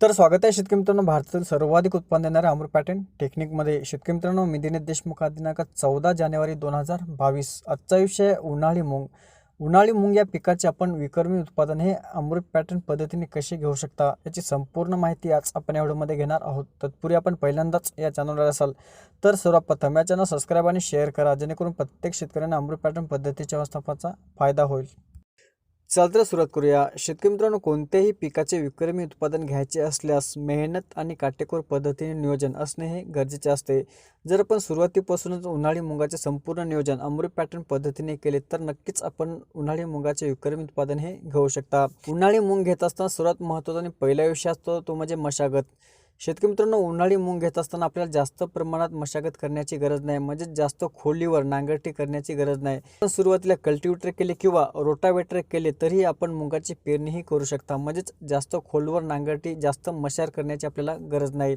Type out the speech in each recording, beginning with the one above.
तर स्वागत आहे शेतकरी मित्रांनो. भारतातील सर्वाधिक उत्पन्न देणाऱ्या अमृत पॅटर्न टेक्निकमध्ये शेतकरी मित्रांनो मी दिनेश देशमुख दिनांक चौदा जानेवारी दोन हजार बावीस. आजचा विषय उन्हाळी मूग. उन्हाळी मूग या पिकाचे आपण विक्रमी उत्पादन हे अमृत पॅटर्न पद्धतीने कसे घेऊ शकता याची संपूर्ण माहिती आज आपण या व्हिडिओमध्ये घेणार आहोत. तत्पूर्वी आपण पहिल्यांदाच या चॅनलवर असाल तर सर्वप्रथम या चॅनल सबस्क्राईब आणि शेअर करा जेणेकरून प्रत्येक शेतकऱ्यांना अमृत पॅटर्न पद्धतीच्या व्यवस्थापनाचा फायदा होईल. चल तर सुरुवात करूया. शेतकरी मित्रांनो कोणत्याही पिकाचे विक्रमी उत्पादन घ्यायचे असल्यास मेहनत आणि काटेकोर पद्धतीने नियोजन असणे हे गरजेचे असते. जर आपण सुरुवातीपासूनच उन्हाळी मुगाचे संपूर्ण नियोजन अमृत पॅटर्न पद्धतीने केले तर नक्कीच आपण उन्हाळी मुगाचे विक्रमी उत्पादन हे घेऊ शकता. उन्हाळी मुंग घेत असताना सर्वात महत्त्वाचा आणि पहिला विषय असतो तो म्हणजे मशागत. शेतकरी मित्रांनो उन्हाळी मूग घेत असताना आपल्याला जास्त प्रमाणात मशागत करण्याची गरज नाही. म्हणजे जास्त खोलीवर नांगरटी करण्याची गरज नाही. पण सुरुवातीला कल्टिवेटर केले किंवा रोटावेटर केले तरीही आपण मुगाची पेरणीही करू शकता. म्हणजेच जास्त खोलवर नांगरटी जास्त मशार करण्याची आपल्याला गरज नाही.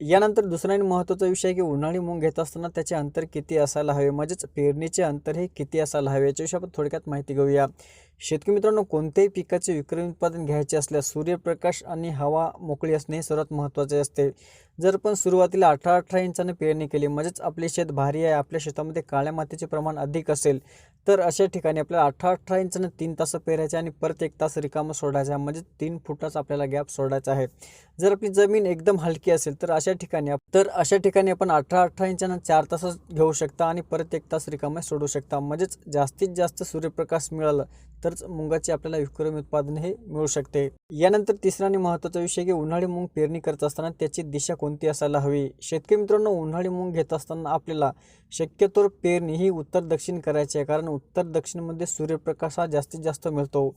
यानंतर दुसरा आणि महत्त्वाचा विषय आहे की उन्हाळी मूग घेत असताना त्याचे अंतर किती असायला हवे? म्हणजेच पेरणीचे अंतर हे किती असायला हवे? याच्याविषयी आपण थोडक्यात माहिती घेऊया. शेतकरी मित्रांनो कोणत्याही पिकाचे विक्रमी उत्पादन घ्यायचे असल्यास सूर्यप्रकाश आणि हवा मोकळी असणे हे सर्वात महत्त्वाचे असते. जर पण सुरुवातीला अठरा अठरा इंचाने पेरणी केली म्हणजेच आपले शेत भारी आहे आपल्या शेतामध्ये काळ्या मातीचे प्रमाण अधिक असेल तर अशा ठिकाणी आपल्याला अठरा अठरा इंचानं तीन तास पेरायचे आणि परत एक तास रिकामं सोडायचा आहे म्हणजे तीन फुटाचा आपल्याला गॅप सोडायचा आहे. जर आपली जमीन एकदम हलकी असेल तर अशा ठिकाणी तर अशा ठिकाणी आपण अठरा अठरा इंचानं चार तासच घेऊ शकता आणि परत एक तास रिकामं सोडू शकता म्हणजेच जास्तीत जास्त सूर्यप्रकाश मिळाला तरच मुंगाचे आपल्याला विक्रमी उत्पादन हे मिळू शकते. यानंतर तिसरा आणि महत्त्वाचा विषय की उन्हाळी मूग पेरणी करत असताना त्याची दिशा कोणती असायला हवी? शेतकरी मित्रांनो उन्हाळी मूग घेत असताना आपल्याला शक्यतो पेरणी ही उत्तर दक्षिण करायची आहे कारण उत्तर दक्षिणमध्ये सूर्यप्रकाश हा जास्तीत जास्त मिळतो.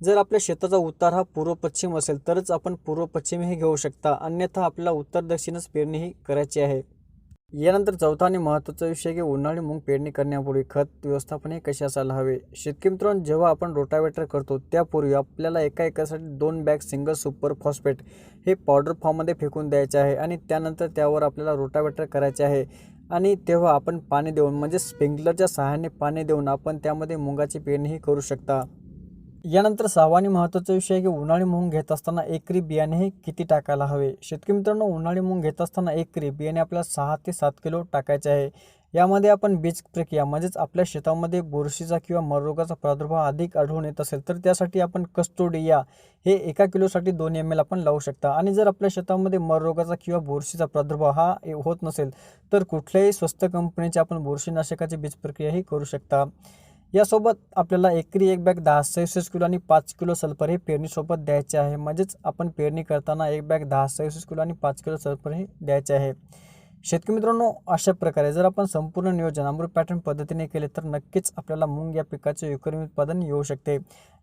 जर आपल्या शेताचा उतार हा पूर्व पश्चिम असेल तरच आपण पूर्व पश्चिम हे घेऊ शकता. अन्यथा आपल्याला उत्तर दक्षिणच पेरणी ही करायची आहे. यानंतर चौथा आणि महत्त्वाचा विषय की उन्हाळी मूग पेरणी करण्यापूर्वी खत व्यवस्थापन हे कसे असायला हवे? शेतकरी मित्रांनो जेव्हा आपण रोटावेटर करतो त्यापूर्वी आपल्याला एका एकासाठी दोन बॅग सिंगल सुपर फॉस्फेट हे पावडर फॉर्ममध्ये फेकून द्यायचे आहे आणि त्यानंतर त्यावर आपल्याला रोटावेटर करायचे आहे. आणि तेव्हा आपण पाणी देऊन म्हणजे स्प्रिंकलरच्या सहाय्याने पाणी देऊन आपण त्यामध्ये मुगाची पेरणीही करू शकता. यानंतर सहावानी महत्त्वाचा विषय आहे की उन्हाळी मूग घेत असताना एकरी बियाणे हे किती टाकायला हवे? शेतकरी मित्रांनो उन्हाळी मूग घेत असताना एकरी बियाणे आपल्याला सहा ते सात किलो टाकायचे आहे. यामध्ये आपण बीज प्रक्रिया म्हणजेच आपल्या शेतामध्ये बुरशीचा किंवा मररोगाचा प्रादुर्भाव अधिक आढळून येत असेल तर त्यासाठी आपण कस्तुडिया हे एका किलोसाठी दोन एम एल आपण लावू शकता. आणि जर आपल्या शेतामध्ये मररोगाचा किंवा बुरशीचा प्रादुर्भाव हा होत नसेल तर कुठल्याही स्वस्त कंपनीचे आपण बुरशीनाशकाची बीज प्रक्रियाही करू शकता. यासोबत आपल्याला एकरी एक बॅग दहा सव्वीस किलो आणि पाच किलो सल्फर हे पेरणीसोबत द्यायचे आहे. म्हणजेच आपण पेरणी करताना एक बॅग दहा सव्वीस किलो आणि पाच किलो सल्फर हे द्यायचे आहे. शेतकरी मित्रांनो अशा प्रकारे जर आपण संपूर्ण नियोजन अमृत पॅटर्न पद्धतीने केले तर नक्कीच आपल्याला मूग या पिकाचे विक्रमी उत्पादन येऊ शकते.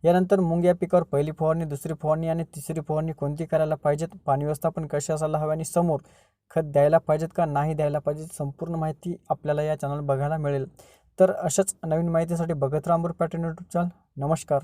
यानंतर मूंग या पिकावर पहिली फवारणी दुसरी फवारणी आणि तिसरी फवारणी कोणती करायला पाहिजेत? पाणी व्यवस्थापन कसे असायला हवे आणि समोर खत द्यायला पाहिजेत का नाही द्यायला पाहिजेत? संपूर्ण माहिती आपल्याला या चॅनल बघायला मिळेल. तर अशाच नवीन माहितीसाठी बघत राहा अमृत पॅटर्न यूट्यूब चॅनल नमस्कार.